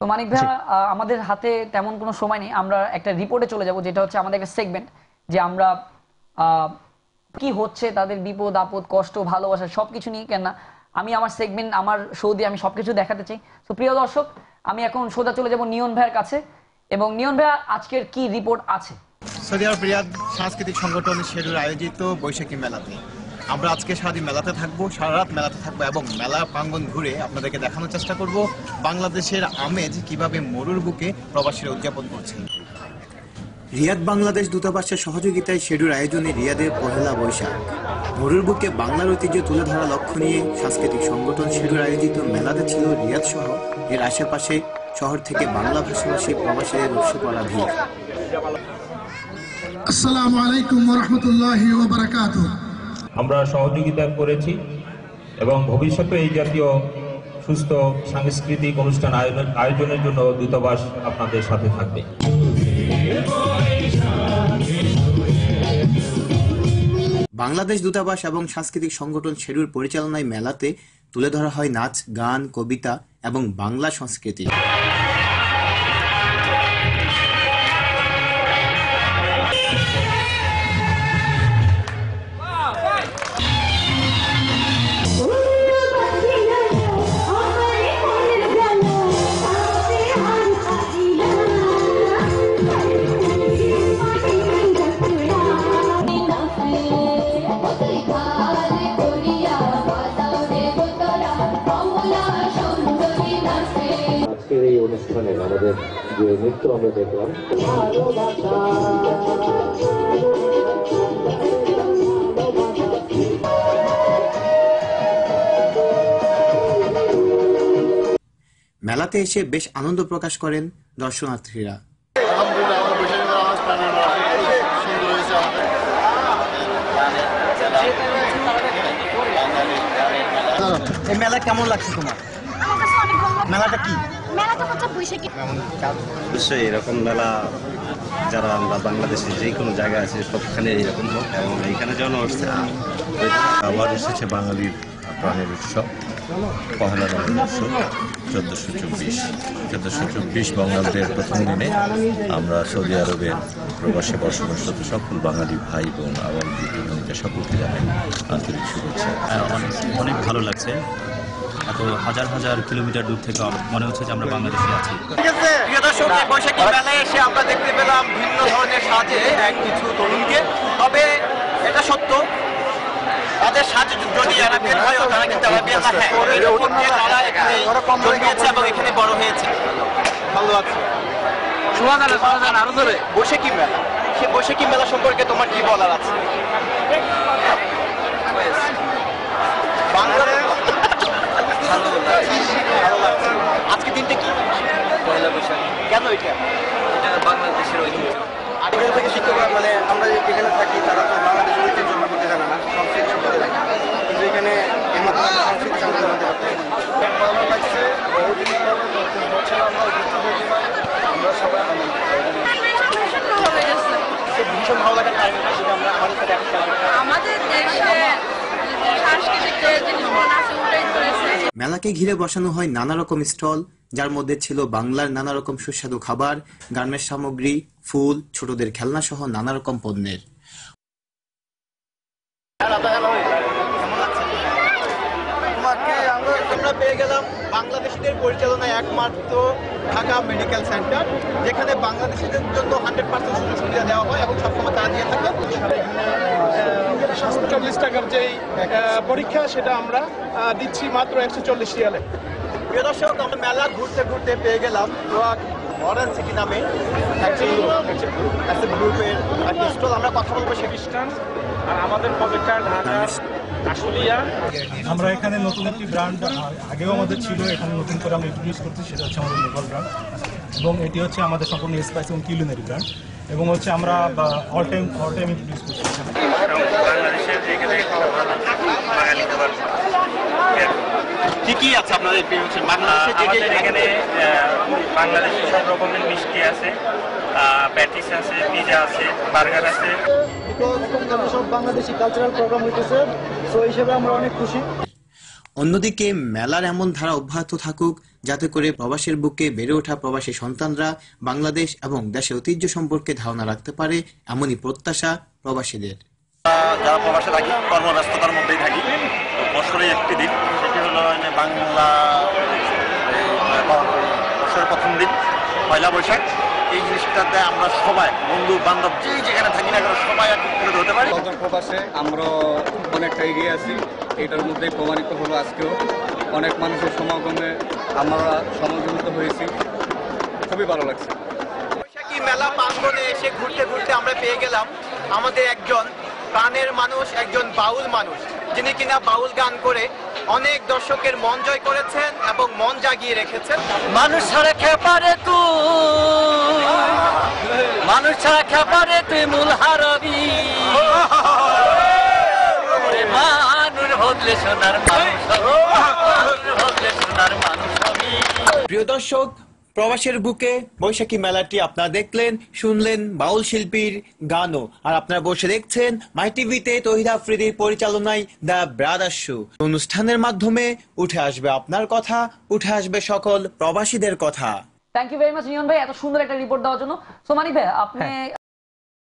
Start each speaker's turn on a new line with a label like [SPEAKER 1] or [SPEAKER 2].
[SPEAKER 1] তো মানিক ভাইয়া আমাদের হাতে তেমন কোনো সময় নেই। আমরা একটা রিপোর্টে চলে যাব যেটা হচ্ছে আমাদের একটা সেগমেন্ট যে আমরা আহ, কি হচ্ছে তাদের বিপদ আপদ কষ্ট ভালোবাসা সবকিছু নিয়ে কেন না আমি আমার সেগমেন্ট আমার শো দিয়ে আমি সবকিছু দেখাতে চাই। তো প্রিয় দর্শক আমি এখন সোজা চলে যাব নিয়ন ভাইয়ের কাছে। এবং নিয়ন ভাইয়া আজকের কি রিপোর্ট আছে?
[SPEAKER 2] সৌদি আরব রিয়াদ সাংস্কৃতিক সংগঠন শেডুর আয়োজিত বৈশাখী মেলাতে। আমরা আজকে সারাদিন মেলাতে থাকব সারা রাত মেলাতে থাকব এবং মেলা প্রাঙ্গণ ঘুরে আপনাদেরকে দেখানোর চেষ্টা করব বাংলাদেশের আমেজ কীভাবে মরুর বুকে প্রবাসীরা উদযাপন করছেন।
[SPEAKER 3] রিয়াদ বাংলাদেশ দূতাবাসের সহযোগিতায় শেডুর আয়োজনে রিয়াদের পহেলা বৈশাখ। মরুর বুকে বাংলার ঐতিহ্য তুলে ধরা লক্ষ্য নিয়ে সাংস্কৃতিক সংগঠন শেডুর আয়োজিত মেলাতে ছিল রিয়াদ সহ এর আশেপাশে শহর থেকে বাংলা ভাষাভাষী প্রবাসীদের উপসে পড়া ভিড়।
[SPEAKER 4] আসসালামু আলাইকুম রহমতুল্লাহি
[SPEAKER 5] আমরা সহযোগিতা করেছি এবং ভবিষ্যতে এই জাতীয় সুস্থ সাংস্কৃতিক অনুষ্ঠান আয়োজন আয়োজনের জন্য দূতাবাস আপনাদের সাথে থাকবে।
[SPEAKER 3] বাংলাদেশ দূতাবাস এবং সাংস্কৃতিক সংগঠন শেডুর পরিচালনায় মেলাতে তুলে ধরা হয় নাচ, গান, কবিতা এবং বাংলা সংস্কৃতি।
[SPEAKER 6] যে নৃত্য আমরা দেখলাম
[SPEAKER 3] মেলাতে এসে বেশ আনন্দ প্রকাশ করেন দর্শনার্থীরা।
[SPEAKER 2] এই মেলা কেমন লাগছে তোমার? মেলাটা কি?
[SPEAKER 7] মেলাটা হচ্ছে বৈশাখী।
[SPEAKER 8] অবশ্যই এরকম মেলা যারা আমরা বাংলাদেশে যে কোনো জায়গায় আছি সবখানে এরকম হোক এবং এইখানে যেন আসছে আবার এসেছে বাঙালির প্রাণের উৎসব পহেলা রঙের উৎসব চোদ্দোশো চব্বিশ। চোদ্দোশো চব্বিশ বঙ্গাব্দের প্রথম দিনে আমরা সৌদি আরবের প্রবাসে বসবাসরত সকল বাঙালি ভাই বোন এবং বিদ্যুৎ সকলকে জানাই আন্তরিক শুভেচ্ছা।
[SPEAKER 9] অনেক অনেক ভালো লাগছে। এত হাজার হাজার কিলোমিটার দূর থেকে মনে হচ্ছে যে আমরা বাংলাদেশে আছি।
[SPEAKER 2] ঠিক আছে প্রিয় দর্শক বৈশাখী মেলায় এসে আমরা দেখতে পেলাম ভিন্ন ধরনের সাজে এক কিছু তরুণকে। তবে এটা সত্য তাদের সাজে যদি আরাবিয়ান হয় তারা কিন্তু না হ্যাঁ এরকম যে তারা এখানে জন্মেছে এবং এখানে বড় হয়েছে। ভালো আছে। আরও ধরে বৈশাখী মেলা। সে বৈশাখী মেলা সম্পর্কে তোমার কি বলার আছে বাংলা ভালো লাগছে ভালো লাগছে আজকে দিনটা কি পয়লা এটা বাংলাদেশের ঐতিহ্য। থেকে শিক্ষক মানে আমরা যেখানে থাকি তারা তো বাংলাদেশের ঐতিহ্য সম্পর্কে জানে না সংস্কৃতি সম্পর্কে না কিন্তু এখানে এইমাত্র আমরা সংস্কৃতি সম্পর্কে জানতে পারছি ভালো লাগছে বহুদিন পর নতুন বছর আমরা আমরা সবাই আনন্দ ভীষণ ভালো কারণ এটা আমরা আমাদের
[SPEAKER 7] আমাদের দেশে
[SPEAKER 3] মেলাকে ঘিরে বসানো হয় নানা রকম স্টল যার মধ্যে ছিল বাংলার নানা রকম সুস্বাদু খাবার গার্মেন্টস সামগ্রী ফুল ছোটদের খেলনা সহ নানা রকম পণ্যের।
[SPEAKER 2] আমরা পেয়ে গেলাম বাংলাদেশিদের পরিচালনায় একমাত্র ঢাকা মেডিকেল সেন্টার যেখানে বাংলাদেশিদের জন্য হান্ড্রেড পার্সেন্ট সুযোগ সুবিধা দেওয়া হয় এবং সবসময় তারা দিয়ে থাকে।
[SPEAKER 10] সাতশো চল্লিশ টাকার যেই পরীক্ষা সেটা আমরা দিচ্ছি মাত্র একশো চল্লিশ রিয়ালে
[SPEAKER 2] প্রিয় দর্শক আমরা মেলা ঘুরতে ঘুরতে পেয়ে গেলাম মডার্ন সিটি নামে আমরা কথা
[SPEAKER 10] খ্রিস্টান আর আমাদের প্রজেক্টটা ঢাকা
[SPEAKER 11] আমরা এখানে নতুন একটি ব্র্যান্ড আগেও আমাদের ছিল এখানে নতুন করে আমরা ইন্ট্রোডিউস করছি সেটা হচ্ছে আমাদের নেভাল ব্র্যান্ড এবং এটি হচ্ছে আমাদের সম্পূর্ণ স্পাইস এবং কিউলিনারি ব্র্যান্ড এবং হচ্ছে আমরা all time all time introduce করছি। এখানে
[SPEAKER 2] কি কি আছে আপনাদের প্রিপারেশন বাংলাদেশে যে যে
[SPEAKER 5] এখানে বাংলাদেশি সব রকমের মিষ্টি আছে প্যাটিস আছে পিজা আছে বার্গার আছে।
[SPEAKER 10] সব বাংলাদেশি কালচারাল প্রোগ্রাম হইতেছে সো হিসেবে আমরা অনেক খুশি।
[SPEAKER 3] অন্যদিকে মেলার এমন ধারা অব্যাহত থাকুক যাতে করে প্রবাসের বুকে বেড়ে ওঠা প্রবাসী সন্তানরা বাংলাদেশ এবং দেশের ঐতিহ্য সম্পর্কে ধারণা রাখতে পারে এমনই প্রত্যাশা প্রবাসীদের।
[SPEAKER 2] যারা প্রবাসে থাকি কর্মব্যস্ততার মধ্যেই থাকি বছরে একটি দিন সেটি হলো বাংলা বছরের প্রথম দিন পয়লা বৈশাখ। এই জিনিসটাতে আমরা সবাই বন্ধু বান্ধব যেই যেখানে থাকি না কেন সবাই তুলে ধরতে পারি।
[SPEAKER 12] প্রবাসে আমরা অনেকটা এগিয়ে আছি। এটার মধ্যেই প্রমাণিত হলো আজকেও। অনেক মানুষের সমাগমে আমরা সমাগমিত হয়েছি। খুবই ভালো লাগছে।
[SPEAKER 2] বৈশাখী মেলা প্রাঙ্গণে এসে ঘুরতে ঘুরতে আমরা পেয়ে গেলাম আমাদের একজন প্রাণের মানুষ একজন বাউল মানুষ যিনি কিনা বাউল গান করে অনেক দর্শকের মন জয় করেছেন এবং মন জাগিয়ে রেখেছেন।
[SPEAKER 13] মানুষ ছাড়া খেপারে তুই? মানুষ ছাড়া খেপারে তুই মূল হারবি ওরে সোনার সোনার মানুষ
[SPEAKER 3] প্রিয় দর্শক প্রবাসের বুকে বৈশাখী মেলাটি আপনারা দেখলেন শুনলেন বাউল শিল্পীর গানও। আর আপনারা বসে দেখছেন মাই টিভিতে তহিদ আফ্রিদির পরিচালনায় দ্য ব্রাদার শো। অনুষ্ঠানের মাধ্যমে উঠে আসবে আপনার কথা উঠে আসবে সকল প্রবাসীদের কথা।
[SPEAKER 1] Thank you very much Niyon ভাই এত সুন্দর একটা রিপোর্ট দেওয়ার জন্য। সো মানিক ভাই আপনি